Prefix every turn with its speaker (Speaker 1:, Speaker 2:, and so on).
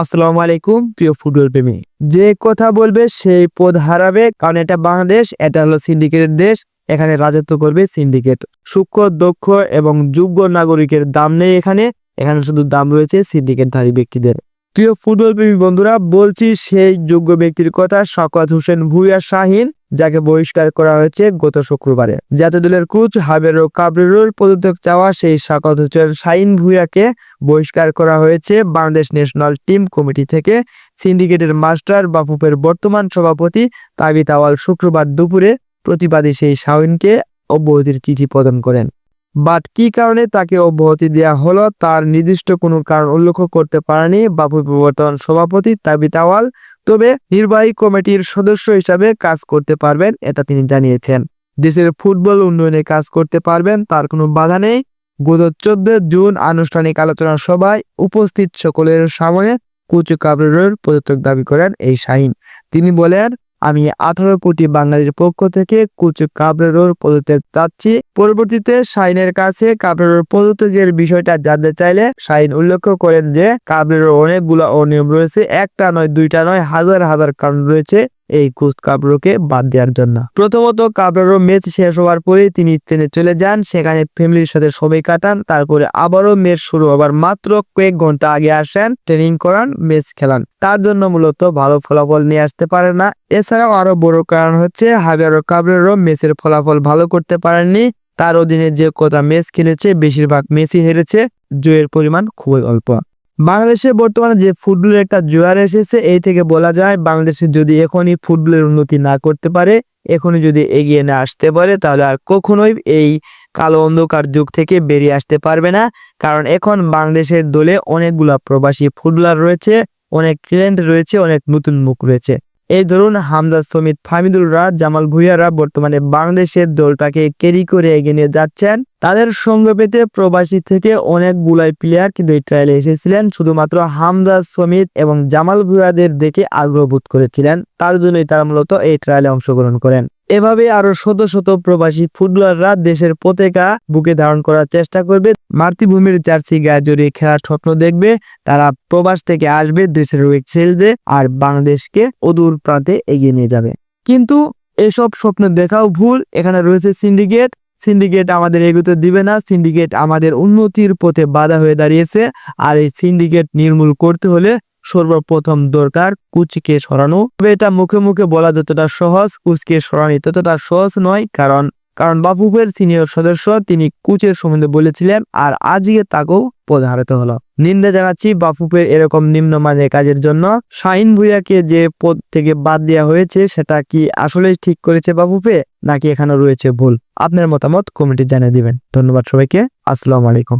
Speaker 1: আসসালামু আলাইকুম, প্রিয় ফুটবল প্রেমী যে কথা বলবে সেই পদ হারাবে, কারণ এটা বাংলাদেশ, এটা হলো সিন্ডিকেটের দেশ, এখানে রাজত্ব করবে সিন্ডিকেট। সূক্ষ্ম, দক্ষ এবং যোগ্য নাগরিকের দাম নেই এখানে এখানে শুধু দাম রয়েছে সিন্ডিকেটধারী ব্যক্তিদের। প্রিয় ফুটবল প্রেমী বন্ধুরা, বলছি সেই যোগ্য ব্যক্তির কথা, শওকত হোসেন ভুইয়া শাহিন। যাকে বহিষ্কার করা হয়েছে গত শুক্রবারে। জাতীয় দলের কোচ হাবেরো কাবরেরোর পদত্যাগ চাওয়া সেই স্বাগত হোসেন শাহিন ভুইয়াকে বহিষ্কার করা হয়েছে বাংলাদেশ ন্যাশনাল টিম কমিটি থেকে। সিন্ডিকেটের মাস্টার বাফুপের বর্তমান সভাপতি তাবিত আওয়াল শুক্রবার দুপুরে প্রতিবাদী সেই শাহিনকে অব্যাহতির চিঠি প্রদান করেন। বাট কি কারণে তাকে অব্যাহতি দেওয়া হলো তার নির্দিষ্ট কোনো কারণ উল্লেখ করতে পারেনি বাফুপের বর্তমান সভাপতি তাবিত আওয়াল তবে নির্বাহী কমিটির সদস্য হিসাবে কাজ করতে পারবেন এটা তিনি জানিয়েছেন। দেশের ফুটবল উন্নয়নে কাজ করতে পারবেন তার কোনো বাধা নেই। গত চোদ্দ জুন আনুষ্ঠানিক আলোচনা সভায় উপস্থিত সকলের সামনে কুচু কাবরের পদত্যাগ দাবি করেন এই শাহিন। তিনি বলেন আমি আঠারো কোটি বাঙালির পক্ষ থেকে কুচু কাবরেরোর পদত্যাগ চাচ্ছি। পরবর্তীতে শাইনের কাছে কাবরেরোর পদত্যাগের বিষয়টা জানতে চাইলে শাইন উল্লেখ করেন যে, কাবরেরোর অনেকগুলো অনিয়ম রয়েছে, একটা নয়, দুইটা নয়, হাজার হাজার কারণ রয়েছে। এই কুচ কাবরোকে বাদ দেওয়ার জন্য। প্রথমত কাবরেরও ম্যাচ শেষ হওয়ার পরে তিনি ট্রেনে চলে যান, সেখানে ফ্যামিলির সাথে সবাই কাটান, তারপরে আবারও ম্যাচ শুরু হবার মাত্র কয়েক ঘণ্টা আগে আসেন, ট্রেনিং করান, ম্যাচ খেলান। তার জন্য মূলত ভালো ফলাফল নিয়ে আসতে পারে না। এছাড়াও আরও বড় কারণ হচ্ছে হাবিয়ারো কাবরেরও ম্যাচের ফলাফল ভালো করতে পারেননি। তার অধীনে যে কটা ম্যাচ খেলেছে, বেশিরভাগ মেসি হেরেছে, জয়ের পরিমাণ খুবই অল্প। বাংলাদেশে বর্তমানে যে ফুটবলের একটা জোয়ার এসেছে, এই থেকে বলা যায় বাংলাদেশে যদি এখনই ফুটবলের উন্নতি না করতে পারে, এখনই যদি এগিয়ে না আসতে পারে, তাহলে আর কখনোই এই কালো অন্ধকার যুগ থেকে বেরিয়ে আসতে পারবে না। কারণ এখন বাংলাদেশের দলে অনেকগুলা প্রবাসী ফুটবলার রয়েছে, অনেক ট্যালেন্ট রয়েছে, অনেক নতুন মুখ রয়েছে। এই ধরুন হামদা সমিত ফামিদুররা জামাল ভুইয়ারা বর্তমানে বাংলাদেশের দলটাকে ক্যারি করে এগিয়ে নিয়ে যাচ্ছেন। তাদের সঙ্গ পেতে প্রবাসী থেকে অনেকগুলাই প্লেয়ার কিন্তু এই ট্রায়ালে এসেছিলেন। শুধুমাত্র হামদা সমিত এবং জামাল ভুয়াদের দেখে আগ্রহ বোধ করেছিলেন। তার জন্যই তারা মূলত এই ট্রায়ালে অংশগ্রহণ করেন। এভাবে আরও শত শত প্রবাসী ফুটবলাররা দেশের পতাকা বুকে ধারণ করার চেষ্টা করবে। মাতৃভূমির জার্সি গায়ে জড়িয়ে খেলার স্বপ্ন দেখবে। তারা প্রবাস থেকে আসবে দেশের হয়ে খেলবে আর বাংলাদেশকে অদূর প্রান্তে এগিয়ে নিয়ে যাবে। কিন্তু এসব স্বপ্ন দেখাও ভুল। এখানে রয়েছে সিন্ডিকেট সিন্ডিকেট আমাদের এগোতে দিবে না, সিন্ডিকেট আমাদের উন্নতির পথে বাধা হয়ে দাঁড়িয়েছে। আর এই সিন্ডিকেট নির্মূল করতে হলে সর্বপ্রথম দরকার কুচকে সরানো। তবে এটা মুখে মুখে বলা যতটা সহজ, কুচকে সরানি ততটা সহজ নয়, কারণ কারণ বাফুফের সিনিয়র সদস্য তিনি কুচের সম্বন্ধে বলেছিলেন, আর আজকে তাকেও পদ হারাতে হলো। নিন্দা জানাচ্ছি বাফুফের এরকম নিম্নমানের কাজের জন্য। শাহিন ভুইয়াকে যে পদ থেকে বাদ দেওয়া হয়েছে, সেটা কি আসলেই ঠিক করেছে বাফুফে নাকি এখানে রয়েছে ভুল? আপনার মতামত কমিটি জানিয়ে দিবেন। ধন্যবাদ সবাইকে। আসসালামু আলাইকুম।